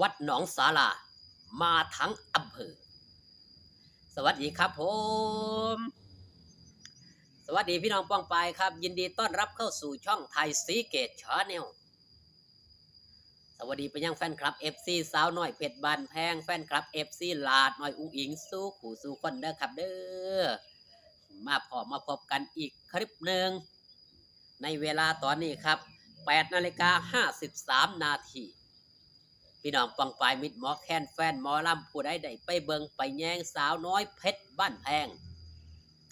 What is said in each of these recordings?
วัดหนองสาลา มาทั้งอำเภอ สวัสดีครับผม สวัสดีพี่น้องป้องปายครับ ยินดีต้อนรับเข้าสู่ช่องไทยซีเกตชาแนลสวัสดีไปยังแฟนคลับ FC สาวน้อยเพชรบานแพงแฟนคลับ FC ลาดน้อยอุ้งอิงสู้ขู่สู้คนเด้อครับเด้อมาพอมาพบกันอีกคลิปหนึ่งในเวลาตอนนี้ครับ8นาฬิกา53นาที พี่น้องปังปายมิดหมอแคนแฟนหมอลำผู้ใดได้ไปเบิงไปแยงสาวน้อยเพชรบ้านแพง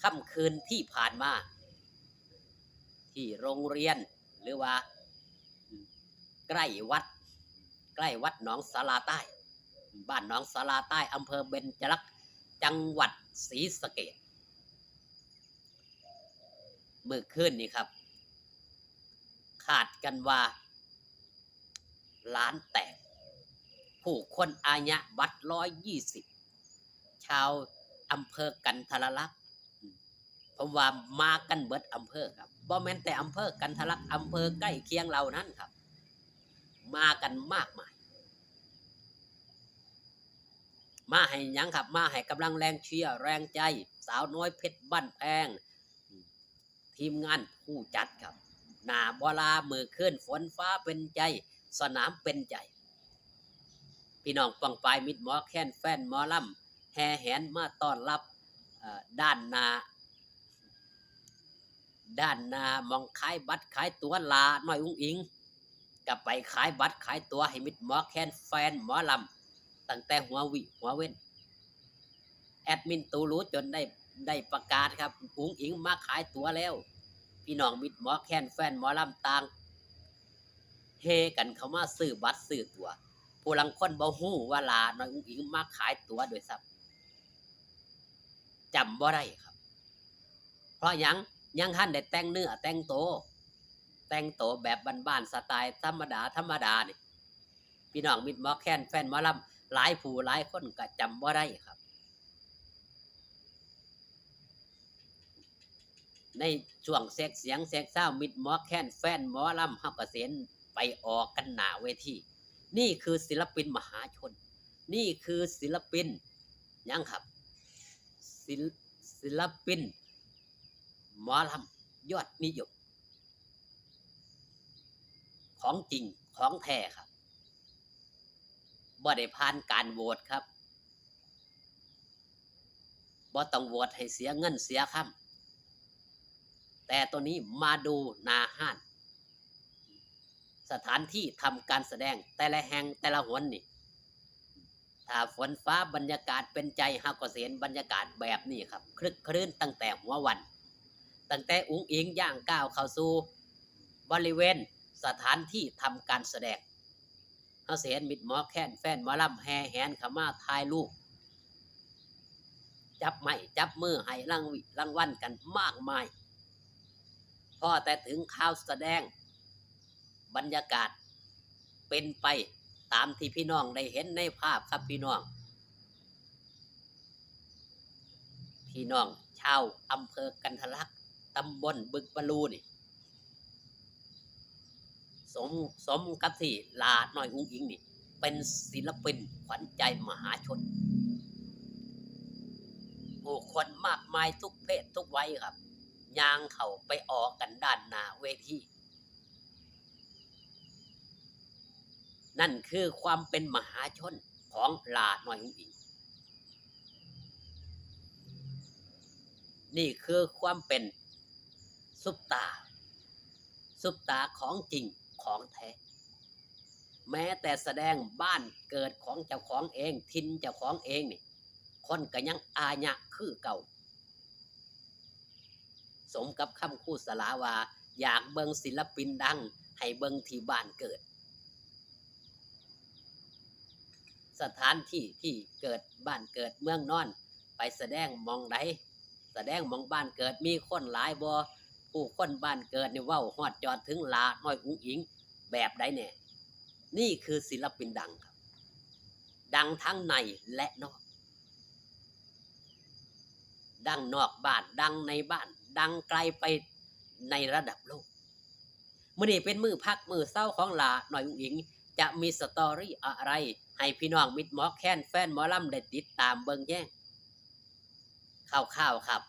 ค่ำคืนที่ผ่านมา ที่โรงเรียนหรือว่า ใกล้วัด ใกล้วัดหนองสาลาใต้ บ้านหนองสาลาใต้อำเภอเบญจลักษณ์จังหวัดศรีสะเกษเมื่อคืนนี้ครับ ขาดกันว่าล้านแตก ผู้คนอาญะบัตรร้อยยี่สิบชาวอำเภอกันทรลักษณ์ผมว่ามากันเบิดอำเภอครับบ่แม่นแต่อำเภอกันทรลักษณ์อำเภอใกล้เคียงเรานั้นครับ มากันมากมาย มาให้ยังครับ มาให้กำลังแรงเชียร์แรงใจ สาวน้อยเพชรบ้านแพงทีมงานผู้จัดครับ หนาบลามือขึ้นฝนฟ้าเป็นใจ สนามเป็นใจ พี่น้องปังปายมิดหมอแค้นแฟนหมอลำแห่แหนมาต้อนรับด้านหนาด้านหนามองขายบัตรขายตัวลาหน่อยอุ้งอิงกับไปขายบัตรขายตัวให้มิดหมอแค้นแฟนหมอลำตั้งแต่หัววิหัวเว้นแอดมินตูรู้จนได้ได้ประกาศครับอุ้งอิงมาขายตัวแล้ว พี่น้องมิดหมอแค้นแฟนหมอลำต่างเฮกันเขามาซื้อบัตรซื้อตัว ผู้ลังคนบ่ฮู้ว่าลาน้อยอุ้งอิงมาขายตัวโดยซ้ำจำบ่ได้ครับ เพราะยังยังท่านได้แต่งเนื้อแต่งโต แต่งโตแบบบ้านๆสไตล์ธรรมดาธรรมดานี่พี่น้องมิดมอแค้นแฟนมอลำหลายผู้หลายคนก็จำบ่ได้ครับ ในช่วงเสกเสียงเสกเศร้ามิดหมอแค้นแฟนหมอลำเฮากเสียนไปออกกันหนาเวที นี่คือศิลปินมหาชน นี่คือศิลปินยังครับ ศิลศิลปินหมอลำยอดนิยมของจริงของแท้ครับบ่ได้ผ่านการโหวตครับบ่ต้องโหวตให้เสียเงินเสียคำแต่ตัวนี้มาดูนาห้าน สถานที่ทำการแสดง แต่ละแห่งแต่ละหนนี่ ถ้าฝนฟ้าบรรยากาศเป็นใจฮากเสียนบรรยากาศแบบนี้ครับ คลึกครื้นตั้งแต่หัววัน ตั้งแต่อุ้งอิงย่างก้าวเข้าสู่บริเวณสถานที่ทำการแสดงเฮาเสียนมิดหมอแค้นแฟนมอลำแห่แหนขามาถ่ายรูปจับไม้จับมือให้รางวิรางวัลกันมากมายพอแต่ถึงข่าวแสดง บรรยากาศเป็นไปตามที่พี่น้องได้เห็นในภาพครับพี่น้อง พี่น้องชาวอำเภอกันทะลักตำบลบึกบลูนี่สมสมกับที่ลาหน่อยอุ้งอิงนี่ เป็นศิลปินขวัญใจมหาชนผู้คนมากมายทุกเพศทุกวัยครับย่างเขาไปออกกันด้านหน้าเวที นั่นคือความเป็นมหาชนของลาหน่อยอุ้งอิงนี่คือความเป็นซุปตา ซุปตาของจริงของแท้ แม้แต่แสดงบ้านเกิดของเจ้าของเองทินเจ้าของเองนี่คนก็ยังอาญะคือเก่า สมกับคำคู่สลาวา อยากเบิงศิลปินดัง ให้เบิงที่บ้านเกิด สถานที่ที่เกิดบ้านเกิดเมืองนอน ไปแสดงมองใดแสดงมองบ้านเกิดมีคนหลายบ่ผู้คนบ้านเกิดนี่ว้าฮอดจอดถึงลาน้อยอุ้งอิงแบบใดแน่นี่คือศิลปินดังครับ ดังทั้งในและนอก ดังนอกบ้าน ดังในบ้าน ดังไกลไปในระดับโลกมื่อนี้เป็นมือพักมือเศร้าของลาหน่อยอุ้งอิง จะมีสตอรี่อะไร ให้พี่น้องมิดหมอแค้นแฟนหมอลำได้ติดตามเบิ่งแย่งข่าวๆครับ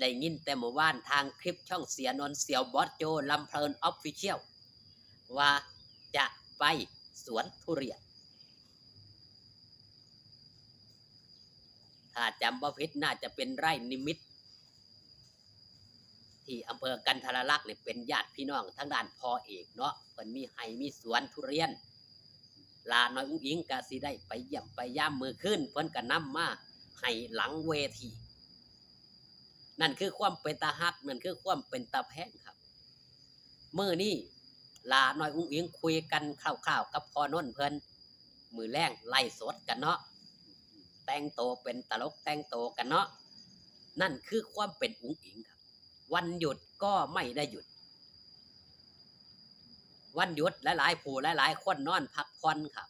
ได้ยินแต่เมื่อวานทางคลิปช่องเสียนนเสียวบอสโจลำเพลินออฟฟิเชียลว่าจะไปสวนทุเรียน ถ้าจำบ่ผิดน่าจะเป็นไร่นิมิต ที่อำเภอกันทรลักษณ์เนี่ยเป็นญาติพี่น้องทั้งด้านพ่อเอกเนาะเพิ่นมีไห้มีสวนทุเรียน ลาน้อยอุ้งอิงก็สิได้ไปเยี่ยมไปย่ามมือขึ้น เพิ่นก็นำมาให้หลังเวที นั่นคือความเป็นตาฮักนั่นคือความเป็นตาแพงครับเมื้อนี้ลาน้อยอุ้งอิงคุยกันคร่าวๆกับพอนนเพิ่นมือแรงไล่สดกันเนาะแต่งโตเป็นตลกแต่งโตกันเนาะนั่นคือความเป็นอุ้งอิงครับ วันหยุดก็ไม่ได้หยุด วันหยุดหลายๆ ผู้หลายๆ คนนอนพักผ่อนครับ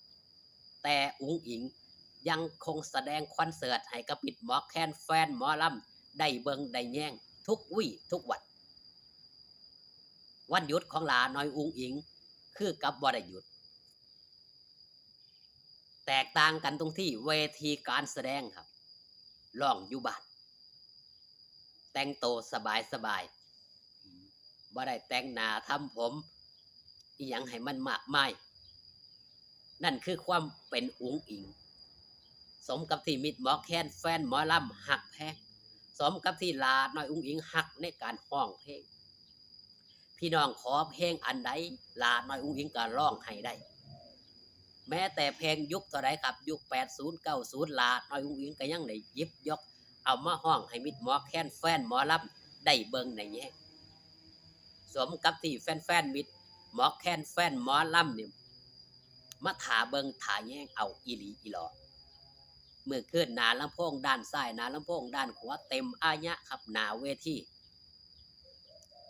แต่อุ้งอิงยังคงแสดงคอนเสิร์ตให้กับปิดหมอแคนแฟนหมอลำได้เบิงได้แย่งทุกวี่ทุกวัน วันหยุดของหลาน้อยอุ้งอิง คือกับบ่ได้หยุด แตกต่างกันตรงที่เวทีการแสดงครับร้องอยู่บ้านแต่งโตวสบายสบายบ่ได้แต่งหน้าทำผม อีหยังให้มันมากมาย นั่นคือความเป็นอุ๋งอิง สมกับที่มิดหมอแคนแฟนหมอลำหักแพงสมกับที่ลาน้อยอุ๋งอิงหักในการห้องเพลง พี่น้องขอเพลงอันใดลาน้อยอุ๋งอิงก็ร้องให้ได้ แม้แต่เพลงยุคต่อใดครับยุค80 90ลาน้อยอุ๋งอิงก็ยังได้ยิบยก เอามาห้องให้มิดหมอแคนแฟนหมอลำได้เบิงในแง่สมกับที่แฟนๆมิด หมอแค้นแฟนหมอลำเนี่ยมาถาเบิงถาแย่งเอาอีหลีอีหลอเมื่อขึ้นหนาลำโพงด้านซ้ายนาลำโพงด้านขวาเต็มอายะครับนาเวที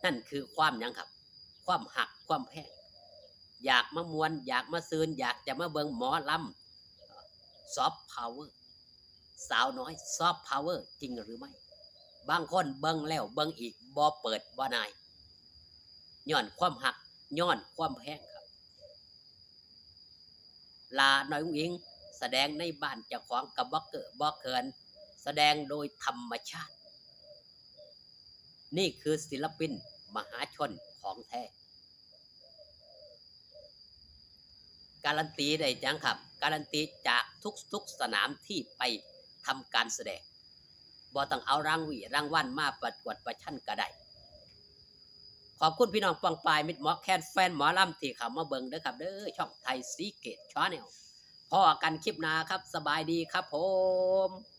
นั่นคือความยังครับ ความหักความแพงอยากมามวน อยากมาซืนอยากจะมาเบิงหมอลำซอฟต์พาวเวอร์สาวน้อยซอฟต์พาวเวอร์จริงหรือไม่ บางคนเบิงแล้วเบิงอีกบ่เปิดบ่นายย้อนความหัก ย้อนความแพงครับ ลาน้อยอุ้งอิง แสดงในบ้านเจ้าของกับบ่เกิดบ่เกิน แสดงโดยธรรมชาติ นี่คือศิลปินมหาชนของแท้การันตีได้จังครับ การันตีจากทุกๆสนามที่ไปทำการแสดงบ่ต้องเอารางวีรางวัลมาประกวดประชันก็ได้ อบคุณพี่น้องปองปลายมิดหมอแคนแฟนหมอลำที่เข้ามาเบิ่งเด้อครับเด้อช่องไทยซีเกตชาแนลพ่อกันคลิปหน้าครับสบายดีครับผม